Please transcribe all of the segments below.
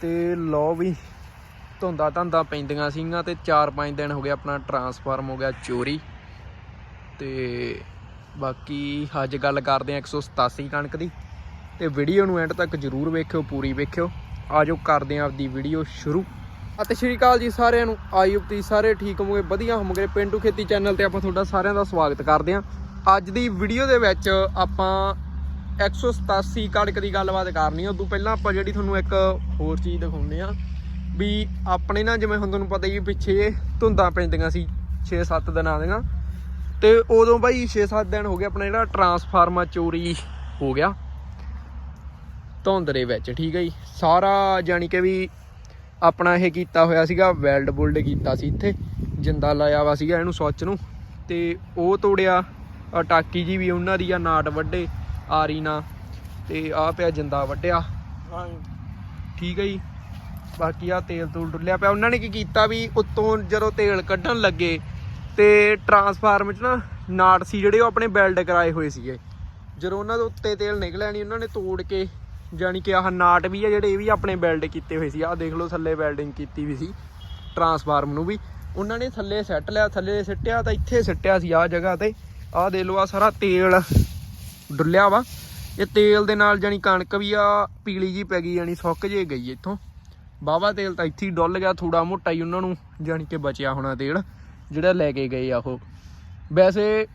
ਤੇ ਲੋ ਵੀ, ਧੁੰਦਾ ਧੰਦਾ ਪੈਂਦੀਆਂ ਸੀਗੀਆਂ ਤੇ 4-5 ਦਿਨ ਹੋ ਗਏ ਆਪਣਾ ਟਰਾਂਸਫਾਰਮ ਹੋ ਗਿਆ ਚੋਰੀ। ਤੇ ਬਾਕੀ ਅੱਜ ਗੱਲ ਕਰਦੇ ਆ 187 ਕਣਕ ਦੀ। ਤੇ ਵੀਡੀਓ ਨੂੰ ਐਂਡ ਤੱਕ ਜਰੂਰ ਵੇਖਿਓ, ਪੂਰੀ ਵੇਖਿਓ। ਆਜੋ ਕਰਦੇ ਆ ਆਪਦੀ ਵੀਡੀਓ ਸ਼ੁਰੂ। ਅਤੇ ਸ਼੍ਰੀ ਅਕਾਲ ਜੀ ਸਾਰਿਆਂ ਨੂੰ ਆਇਓ ਤੁਸੀਂ ਸਾਰੇ ਠੀਕ ਹੋਵੋਗੇ, ਵਧੀਆ ਹੋਵੋਗੇ। ਪਿੰਡੂ ਖੇਤੀ ਚੈਨਲ ਤੇ ਆਪਾਂ ਤੁਹਾਡਾ ਸਾਰਿਆਂ ਦਾ ਸਵਾਗਤ ਕਰਦੇ ਆ ਅੱਜ ਦੀ ਵੀਡੀਓ ਦੇ ਵਿੱਚ ਆਪਾਂ 187 ਕੜਕ ਦੀ ਗੱਲਬਾਤ ਕਰਨੀ ਉਦੋਂ ਪਹਿਲਾਂ ਆਪਾਂ ਜਿਹੜੀ ਤੁਹਾਨੂੰ ਇੱਕ ਹੋਰ ਚੀਜ਼ ਦਿਖਾਉਂਦੇ ਆ, ਵੀ ਆਪਣੇ ਨਾ ਜਿਵੇਂ ਹੁਣ ਤੁਹਾਨੂੰ ਪਤਾ ਹੀ ਪਿੱਛੇ ਧੁੰਦਾਂ ਪੈਂਦੀਆਂ ਸੀ 6-7 ਦਿਨਾਂ ਦੀਆਂ। ਤੇ ਉਦੋਂ ਬਾਈ 6-7 ਦਿਨ ਹੋ ਗਏ, ਆਪਣਾ ਜਿਹੜਾ ਟਰਾਂਸਫਾਰਮਰ ਚੋਰੀ ਹੋ ਗਿਆ। ਧੁੰਦ ਦੇ ਵਿੱਚ, ਠੀਕ ਹੈ ਜੀ। ਸਾਰਾ ਜਾਨੀ ਕਿ ਵੀ ਆਪਣਾ ਇਹ ਕੀਤਾ ਹੋਇਆ ਸੀਗਾ, ਵੈਲਡ ਬੁਲਡ ਕੀਤਾ ਸੀ ਇੱਥੇ। ਜਿੰਦਾ ਲਾਇਆ ਵਾ ਸੀਗਾ ਇਹਨੂੰ ਸੱਚ ਨੂੰ। ਤੇ ਉਹ ਤੋੜਿਆ ਆਹ ਟਾਕੀ ਜੀ ਵੀ ਉਹਨਾਂ ਦੀ ਆ, ਨਾਟ ਵੱਡੇ ਆਰੀ ਨਾ ਤੇ ਆ ਪਿਆ ਜਿੰਦਾ ਵੱਡਿਆ ਠੀਕ ਹੈ ਜੀ। ਬਾਕੀ ਆ ਤੇਲ ਤੂਲ ਡੁੱਲਿਆ ਪਿਆ। ਉਹਨਾਂ ਨੇ ਕੀ ਕੀਤਾ ਵੀ ਉੱਤੋਂ ਜਦੋਂ ਤੇਲ ਕੱਢਣ ਲੱਗੇ ਤੇ ਟਰਾਂਸਫਾਰਮ 'ਚ ਨਾ ਨਾਟ ਸੀ ਜਿਹੜੇ ਉਹ ਆਪਣੇ ਵੈਲਡ ਕਰਾਏ ਹੋਏ ਸੀਗੇ। ਜਦੋਂ ਉਹਨਾਂ ਦੇ ਉੱਤੇ ਤੇਲ ਨਿਕਲਿਆ ਨਹੀਂ ਉਹਨਾਂ ਨੇ ਤੋੜ ਕੇ ਜਾਨੀ ਕਿ ਆਹ ਨਾਟ ਵੀ ਆ ਜਿਹੜੇ ਇਹ ਵੀ ਆਪਣੇ ਵੈਲਡ ਕੀਤੇ ਹੋਏ ਸੀ। ਆਹ ਦੇਖ ਲਓ ਥੱਲੇ ਵੈਲਡਿੰਗ ਕੀਤੀ ਵੀ ਸੀ ਟਰਾਂਸਫਾਰਮ ਨੂੰ ਵੀ। ਉਹਨਾਂ ਨੇ ਥੱਲੇ ਸੱਟ ਲਿਆ ਥੱਲੇ ਸਿੱਟਿਆ ਤਾਂ ਇੱਥੇ ਸਿੱਟਿਆ ਸੀ ਆਹ ਜਗ੍ਹਾ ਤੇ। ਆਹ ਦੇਖ ਲਓ ਆ ਸਾਰਾ ਤੇਲ ਡੁੱਲਿਆ ਵਾ। ਇਹ ਤੇਲ ਦੇ ਨਾਲ ਜਾਨੀ ਕਣਕ ਵੀ ਆ, ਪੀਲੀ ਜੀ ਪੈ ਗਈ ਜਾਨੀ ਸੁੱਕ ਜੇ ਗਈ ਇੱਥੋਂ। ਬਾਵਾ ਤੇਲ ਤਾਂ ਇੱਥੇ ਹੀ ਡੁੱਲ ਗਿਆ ਥੋੜਾ ਮੋਟਾ ਹੀ ਉਹਨਾਂ ਨੂੰ ਜਾਨੀ ਕਿ ਬਚਿਆ ਹੋਣਾ ਤੇਲ, ਜਿਹੜਾ ਲੈ ਕੇ ਗਏ ਆ ਉਹ। ਵੈਸੇ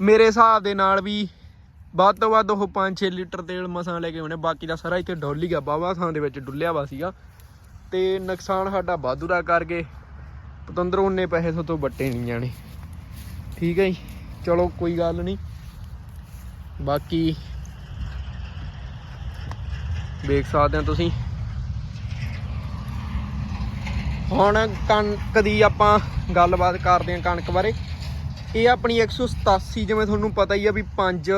ਮੇਰੇ ਹਿਸਾਬ ਦੇ ਨਾਲ ਵੀ ਵੱਧ ਤੋਂ ਵੱਧ ਉਹ 5-6 ਲੀਟਰ ਤੇਲ ਮਸਾਂ ਲੈ ਕੇ ਆਉਣੇ, ਬਾਕੀ ਦਾ ਸਾਰਾ ਇੱਥੇ ਡੁੱਲ ਹੀ ਗਿਆ ਬਾਵਾ ਥਾਂ ਦੇ ਵਿੱਚ ਡੁੱਲਿਆ ਵਾ ਸੀਗਾ। ਤੇ ਨੁਕਸਾਨ ਸਾਡਾ ਵਾਧੂ ਦਾ ਕਰਕੇ ਪਤੰਦਰ ਉਹਨੇ ਪੈਸੇ ਤੋਂ ਵੱਟੇ ਨਹੀਂ ਜਾਣੇ। ਠੀਕ ਹੈ ਜੀ, ਚਲੋ ਕੋਈ ਗੱਲ ਨਹੀਂ। ਬਾਕੀ ਦੇਖ ਸਕਦੇ ਹੋ ਤੁਸੀਂ। ਹੁਣ ਕਣਕ ਦੀ ਆਪਾਂ ਗੱਲਬਾਤ ਕਰਦੇ ਹਾਂ ਕਣਕ ਬਾਰੇ। ਇਹ ਆਪਣੀ 187 ਜਿਵੇਂ ਤੁਹਾਨੂੰ ਪਤਾ ਹੀ ਆ ਵੀ 5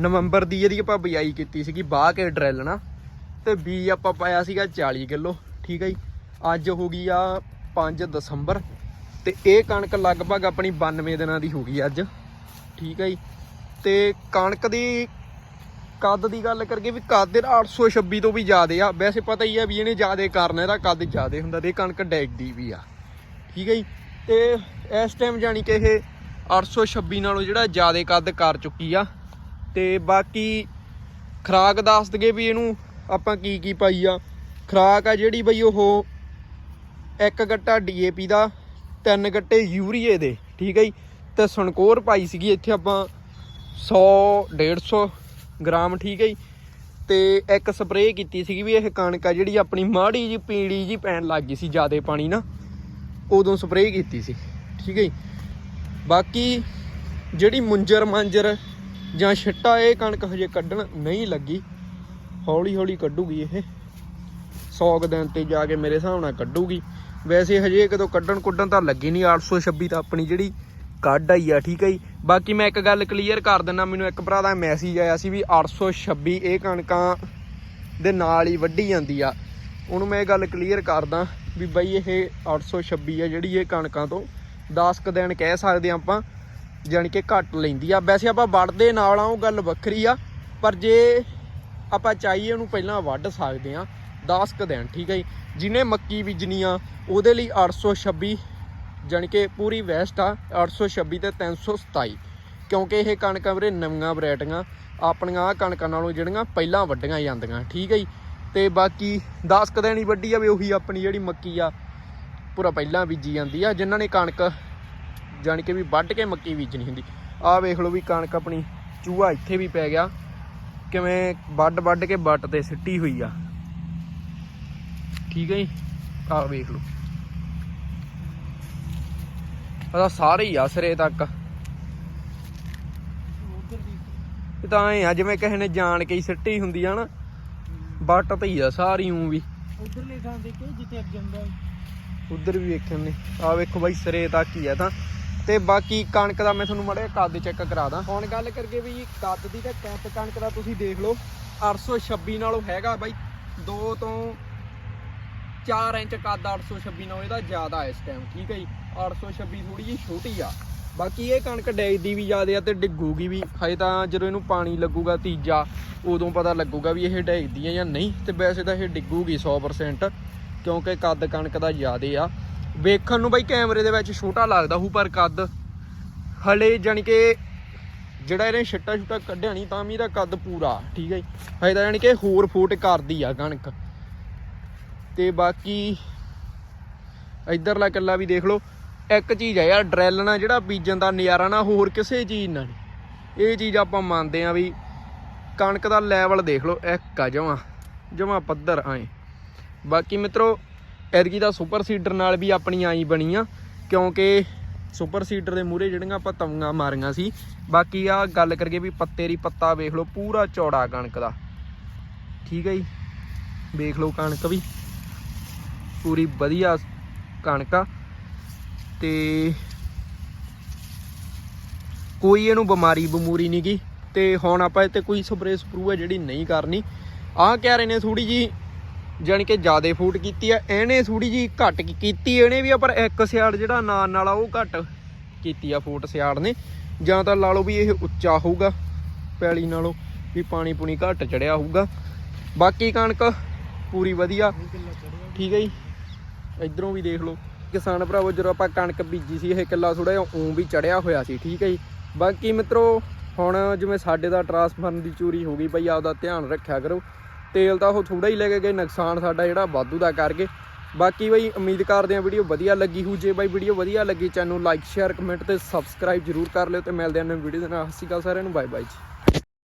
ਨਵੰਬਰ ਦੀ ਇਹਦੀ ਆਪਾਂ ਬਿਜਾਈ ਕੀਤੀ ਸੀਗੀ ਬਾਹ ਕੇ ਡਰਿਲ ਨਾਲ ਤੇ ਬੀ ਆਪਾਂ ਪਾਇਆ ਸੀਗਾ 40 ਕਿਲੋ, ਠੀਕ ਹੈ ਜੀ। ਅੱਜ ਹੋ ਗਈ ਆ 5 ਦਸੰਬਰ। ਤੇ ਇਹ ਕਣਕ ਲਗਭਗ ਆਪਣੀ 92 ਦਿਨਾਂ ਦੀ ਹੋ ਗਈ ਅੱਜ, ਠੀਕ ਹੈ ਜੀ। ਤੇ ਕਣਕ ਦੀ ਕੱਦ ਦੀ ਗੱਲ ਕਰੀਏ ਵੀ ਕੱਦ ਇਹਦਾ 826 ਤੋਂ ਵੀ ਜ਼ਿਆਦੇ ਆ। ਵੈਸੇ ਪਤਾ ਹੀ ਆ ਵੀ ਇਹਨੇ ਜ਼ਿਆਦੇ ਕਰਨਾ, ਇਹਦਾ ਕੱਦ ਜ਼ਿਆਦੇ ਹੁੰਦਾ ਤੇ ਕਣਕ ਡੈਗਦੀ ਵੀ ਆ। ਠੀਕ ਹੈ ਜੀ? ਤੇ ਇਸ ਟਾਈਮ ਜਾਨੀ ਕਿ ਇਹ 826 ਨਾਲੋਂ ਜਿਹੜਾ ਜ਼ਿਆਦੇ ਕੱਦ ਕਰ ਚੁੱਕੀ ਆ। ਤੇ ਬਾਕੀ ਖਰਾਕ ਦੱਸ ਦਗੇ ਵੀ ਇਹਨੂੰ ਆਪਾਂ ਕੀ ਕੀ ਪਾਈ ਆ। ਖਰਾਕ ਆ ਜਿਹੜੀ ਬਈ ਉਹ ਇੱਕ ਗੱਟਾ ਡੀਏਪੀ ਦਾ, ਤਿੰਨ ਗੱਟੇ ਯੂਰੀਏ ਦੇ। ਠੀਕ ਹੈ ਜੀ? ਤੇ ਸਨਕੋਰ ਪਾਈ ਸੀਗੀ, ਇੱਥੇ ਆਪਾਂ 100 150 ਗ੍ਰਾਮ, ਠੀਕ ਹੈ ਜੀ। ਤੇ ਇੱਕ ਸਪਰੇਅ ਕੀਤੀ ਸੀਗੀ ਵੀ ਇਹ ਕਣਕ ਆ ਜਿਹੜੀ ਆਪਣੀ ਮਾੜੀ ਜੀ ਪੀਲੀ ਜੀ ਪੈਣ ਲੱਗ ਗਈ ਸੀ ਜਿਆਦੇ ਪਾਣੀ ਨਾ। ਉਦੋਂ ਸਪਰੇਅ ਕੀਤੀ ਸੀ, ਠੀਕ ਹੈ ਜੀ। ਬਾਕੀ ਜਿਹੜੀ ਮੁੰਜਰ ਮਾਂਜਰ ਜਾਂ ਛਿੱਟਾ, ਇਹ ਕਣਕ ਹਜੇ ਕੱਢਣ ਨਹੀਂ ਲੱਗੀ। ਹੌਲੀ ਹੌਲੀ ਕੱਢੂਗੀ ਇਹ। 100 ਕੁ ਦਿਨ ਤੇ ਜਾ ਕੇ ਮੇਰੇ ਹਿਸਾਬ ਨਾਲ ਕੱਢੂਗੀ। ਵੈਸੇ ਹਜੇ ਕਦੋਂ ਕੱਢਣ ਕੁੱਢਣ ਤਾਂ ਲੱਗੀ ਨਹੀਂ 826 ਤਾਂ ਆਪਣੀ ਜਿਹੜੀ ਕੱਢ ਆਈ ਆ, ਠੀਕ ਹੈ ਜੀ। ਬਾਕੀ ਮੈਂ ਇੱਕ ਗੱਲ ਕਲੀਅਰ ਕਰ ਦਿੰਦਾ ਮੈਨੂੰ ਇੱਕ ਭਰਾ ਦਾ ਮੈਸੇਜ ਆਇਆ ਸੀ ਵੀ 826 ਇਹ ਕਣਕਾਂ ਦੇ ਨਾਲ ਹੀ ਵੱਢੀ ਜਾਂਦੀ ਆ। ਉਹਨੂੰ ਮੈਂ ਇਹ ਗੱਲ ਕਲੀਅਰ ਕਰਦਾ ਵੀ ਬਈ ਇਹ 826 ਆ ਜਿਹੜੀ ਇਹ ਕਣਕਾਂ ਤੋਂ 10 ਕ ਦਿਨ ਕਹਿ ਸਕਦੇ ਆ ਆਪਾਂ, ਜਾਣੀ ਕਿ ਘੱਟ ਲੈਂਦੀ ਆ। ਵੈਸੇ ਆਪਾਂ ਵੱਢਦੇ ਨਾਲ ਆ, ਉਹ ਗੱਲ ਵੱਖਰੀ ਆ, ਪਰ ਜੇ ਆਪਾਂ ਚਾਹੀਏ ਉਹਨੂੰ ਪਹਿਲਾਂ ਵੱਢ ਸਕਦੇ ਆ 10 ਕ ਦਿਨ, ਠੀਕ ਹੈ ਜੀ। ਜਿਹਨੇ ਮੱਕੀ ਬੀਜਣੀ ਆ, ਉਹਦੇ ਲਈ 826 ਜਾਣੀ ਕਿ ਪੂਰੀ ਵੈਸਟ ਆ 826 ਤੇ 327 ਕਿਉਂਕਿ ਇਹ ਕਣਕਾਂ ਵੀਰੇ ਨਵੀਆਂ ਵੈਰਾਈਟੀਆਂ, ਆਪਣੀਆਂ ਆਹ ਕਣਕਾਂ ਨਾਲੋਂ ਜਿਹੜੀਆਂ ਪਹਿਲਾਂ ਵੱਢੀਆਂ ਜਾਂਦੀਆਂ, ਠੀਕ ਹੈ ਜੀ? ਤੇ ਬਾਕੀ 10 ਕ ਦਿਨ ਹੀ ਵੱਢੀ ਵੀ ਉਹੀ ਆਪਣੀ ਜਿਹੜੀ ਮੱਕੀ ਆ, ਪੂਰਾ ਪਹਿਲਾਂ ਬੀਜੀ ਜਾਂਦੀ ਆ। ਜਿਨ੍ਹਾਂ ਨੇ ਕਣਕ ਜਾਣੀ ਕਿ ਵੀ ਵੱਢ ਕੇ ਮੱਕੀ ਬੀਜਣੀ ਹੁੰਦੀ, ਆਹ ਵੇਖ ਲਓ ਵੀ ਕਣਕ ਆਪਣੀ ਚੂਹਾ ਇੱਥੇ ਵੀ ਪੈ ਗਿਆ। ਕਿਵੇਂ ਵੱਢ ਵੱਢ ਕੇ ਬੱਟ ਤੇ ਸਿੱਟੀ ਹੋਈ ਆ। ਠੀਕ ਹੈ ਜੀ? ਆਹ ਵੇਖ ਲਓ। ਉਹਦਾ ਸਾਰੇ ਹੀ ਆ ਸਿਰੇ ਤੱਕ। ਇਹ ਤਾਂ ਐ ਆ ਜਿਵੇਂ ਕਿਸੇ ਨੇ ਜਾਣ ਕੇ ਹੀ ਸਿੱਟੀ ਹੁੰਦੀ ਆ ਨਾ ਬੱਟ ਤੇ ਹੀ ਆ ਸਾਰੀ ਉਂ ਵੀ। ਉਧਰਲੇ ਥਾਂ ਦੇਖੋ ਜਿੱਥੇ ਅੱਗੇ ਹੁੰਦਾ ਉਧਰ ਵੀ ਵੇਖਣ ਨੇ। ਆ ਵੇਖੋ ਬਾਈ ਸਿਰੇ ਤੱਕ ਹੀ ਆ ਤਾਂ। ਤੇ ਬਾਕੀ ਕਣਕ ਦਾ ਮੈਂ ਤੁਹਾਨੂੰ ਮੜਿਆ ਕੱਦ ਚੈੱਕ ਕਰਾ ਦਾਂ। ਹੁਣ ਗੱਲ ਕਰਕੇ ਵੀ ਕੱਦ ਦੀ ਤੇ ਕੈਪ ਕਣਕ ਦਾ ਤੁਸੀਂ ਦੇਖ ਲਓ 826 ਨਾਲੋਂ ਹੈਗਾ ਬਾਈ। 2 ਤੋਂ 4 ਇੰਚ ਕੱਦ 826 ਨਾਲੋਂ ਇਹਦਾ ਜ਼ਿਆਦਾ ਇਸ ਟਾਈਮ ਠੀਕ ਹੈ ਜੀ? 826 ਥੋੜੀ ਜਿਹੀ ਛੋਟੀ ਆ। ਬਾਕੀ ਇਹ ਕਣਕ ਡੈਗਦੀ ਵੀ ਜ਼ਿਆਦਾ ਆ ਤੇ ਡਿੱਗੂਗੀ ਵੀ। ਹਜੇ ਤਾਂ ਜਦੋਂ ਇਹਨੂੰ ਪਾਣੀ ਲੱਗੂਗਾ ਤੀਜਾ, ਉਦੋਂ ਪਤਾ ਲੱਗੂਗਾ ਵੀ ਇਹ ਡੈਗਦੀ ਆ ਜਾਂ ਨਹੀਂ। ਤੇ ਵੈਸੇ ਤਾਂ ਇਹ ਡਿੱਗੂਗੀ 100% ਕਿਉਂਕਿ ਕੱਦ ਕਣਕ ਦਾ ਜ਼ਿਆਦਾ ਆ। ਵੇਖਣ ਨੂੰ ਬਾਈ ਕੈਮਰੇ ਦੇ ਵਿੱਚ ਛੋਟਾ ਲੱਗਦਾ ਹੂ ਪਰ ਕੱਦ ਹਲੇ ਜਾਣੀ ਕਿ ਜਿਹੜਾ ਇਹਨੇ ਛਿੱਟਾ ਛੁੱਟਾ ਕੱਢਿਆ ਨਹੀਂ ਤਾਂ ਵੀ ਇਹਦਾ ਕੱਦ ਪੂਰਾ, ਠੀਕ ਹੈ ਜੀ? ਹਜੇ ਤਾਂ ਜਾਣੀ ਕਿ ਹੋਰ ਫੋਟ ਕਰਦੀ ਆ ਕਣਕ। ਤੇ ਬਾਕੀ ਇਧਰਲਾ ਕੱਲਾ ਵੀ ਦੇਖ ਲਓ, ਇੱਕ ਚੀਜ਼ ਹੈ ਯਾਰ ਡਰੈਲ ਨਾਲ ਜਿਹੜਾ ਬੀਜਣ ਦਾ ਨਜ਼ਾਰਾ ਨਾ, ਹੋਰ ਕਿਸੇ ਚੀਜ਼ ਨਾਲ ਨਹੀਂ। ਇਹ ਚੀਜ਼ ਆਪਾਂ ਮੰਨਦੇ ਆ ਵੀ ਕਣਕ ਦਾ ਲੈਵਲ ਦੇਖ ਲਓ, ਇੱਕ ਆ ਜਮਾ ਜਮਾ ਪੱਧਰ ਆਏ ਬਾਕੀ ਮਿੱਤਰੋ, ਐਤਕੀ ਦਾ ਸੁਪਰ ਸੀਡਰ ਨਾਲ ਵੀ ਆਪਣੀ ਆਈ ਬਣੀ ਆ, ਕਿਉਂਕਿ ਸੁਪਰ ਸੀਡਰ ਦੇ ਮੂਹਰੇ ਜਿਹੜੀਆਂ ਆਪਾਂ ਤਵੀਆਂ ਮਾਰੀਆਂ ਸੀ, ਬਾਕੀ ਆ ਗੱਲ ਕਰੀਏ ਵੀ ਪੱਤੇ ਦੀ ਪੱਤਾ ਵੇਖ ਲਓ, ਪੂਰਾ ਚੌੜਾ ਕਣਕ ਦਾ। ਠੀਕ ਹੈ ਜੀ? ਵੇਖ ਲਓ ਕਣਕ ਵੀ। ਪੂਰੀ ਵਧੀਆ ਕਣਕ ਆ। ਤੇ ਕੋਈ ਇਹਨੂੰ ਬਿਮਾਰੀ ਬਮੂਰੀ ਨਹੀਂ ਗੀ। ਤੇ ਹੁਣ ਆਪਾਂ ਇੱਥੇ ਕੋਈ ਸਪਰੇਅ ਸਪਰੂ ਹੈ ਜਿਹੜੀ ਨਹੀਂ ਕਰਨੀ। ਆਹ ਕਹਿ ਰਹੇ ਨੇ ਥੋੜੀ ਜੀ ਜਾਣੀ ਕਿ ਜਿਆਦੇ ਫੂਟ ਕੀਤੀ ਆ। ਇਹਨੇ ਥੋੜੀ ਜੀ ਘੱਟ ਕੀਤੀ ਇਹਨੇ ਵੀ ਆ, ਪਰ ਇੱਕ ਸਿਆੜ ਜਿਹੜਾ ਨਾਲ ਨਾਲ ਆ, ਉਹ ਘੱਟ ਕੀਤੀ ਆ ਫੂਟ ਸਿਆੜ ਨੇ। ਜਾਂ ਤਾਂ ਲਾ ਲਓ ਵੀ ਇਹ ਉੱਚਾ ਹੋਊਗਾ, ਪੈਲੀ ਨਾਲੋਂ ਵੀ ਪਾਣੀ ਪੁਣੀ ਘੱਟ ਚੜਿਆ ਹੋਊਗਾ। ਬਾਕੀ ਕਣਕ ਪੂਰੀ ਵਧੀਆ। ਠੀਕ ਹੈ ਜੀ। ਇਧਰੋਂ ਵੀ ਦੇਖ ਲਓ। ਕਿਸਾਨ ਭਰਾਵੋ, ਜਦੋਂ ਆਪਾਂ ਕਣਕ ਬੀਜੀ ਸੀ, ਇਹ ਕਿੱਲਾ ਥੋੜਾ ਜਿਹਾ ਉਂ ਵੀ ਚੜਿਆ ਹੋਇਆ ਸੀ, ਠੀਕ ਹੈ ਜੀ? ਬਾਕੀ ਮਿੱਤਰੋ, ਹੁਣ ਜਿਵੇਂ ਸਾਡੇ ਦਾ ਟਰਾਂਸਫਾਰਮ ਦੀ ਚੋਰੀ ਹੋ ਗਈ, ਬਈ ਆਪਦਾ ਧਿਆਨ ਰੱਖਿਆ ਕਰੋ। ਤੇਲ ਤਾਂ ਉਹ ਥੋੜਾ ਹੀ ਲੈ ਕੇ ਗਏ, ਨੁਕਸਾਨ ਸਾਡਾ ਜਿਹੜਾ ਵਾਧੂ ਦਾ ਕਰ ਗਏ। ਬਾਕੀ ਬਈ, ਉਮੀਦ ਕਰਦੇ ਆ ਵੀਡੀਓ ਵਧੀਆ ਲੱਗੀ ਹੋ ਜੇ ਬਾਈ ਵੀਡੀਓ ਵਧੀਆ ਲੱਗੀ, ਚੈਨਲ ਨੂੰ ਲਾਈਕ, ਸ਼ੇਅਰ, ਕਮੈਂਟ ਤੇ ਸਬਸਕ੍ਰਾਈਬ ਜਰੂਰ ਕਰ ਲਿਓ ਤੇ ਮਿਲਦੇ ਹਾਂ ਨਵੀਂ ਵੀਡੀਓ ਦੇ ਨਾਲ। ਸਤਿ ਸ਼੍ਰੀ ਅਕਾਲ ਸਾਰਿਆਂ ਨੂੰ ਬਾਏ ਬਾਏ ਜੀ।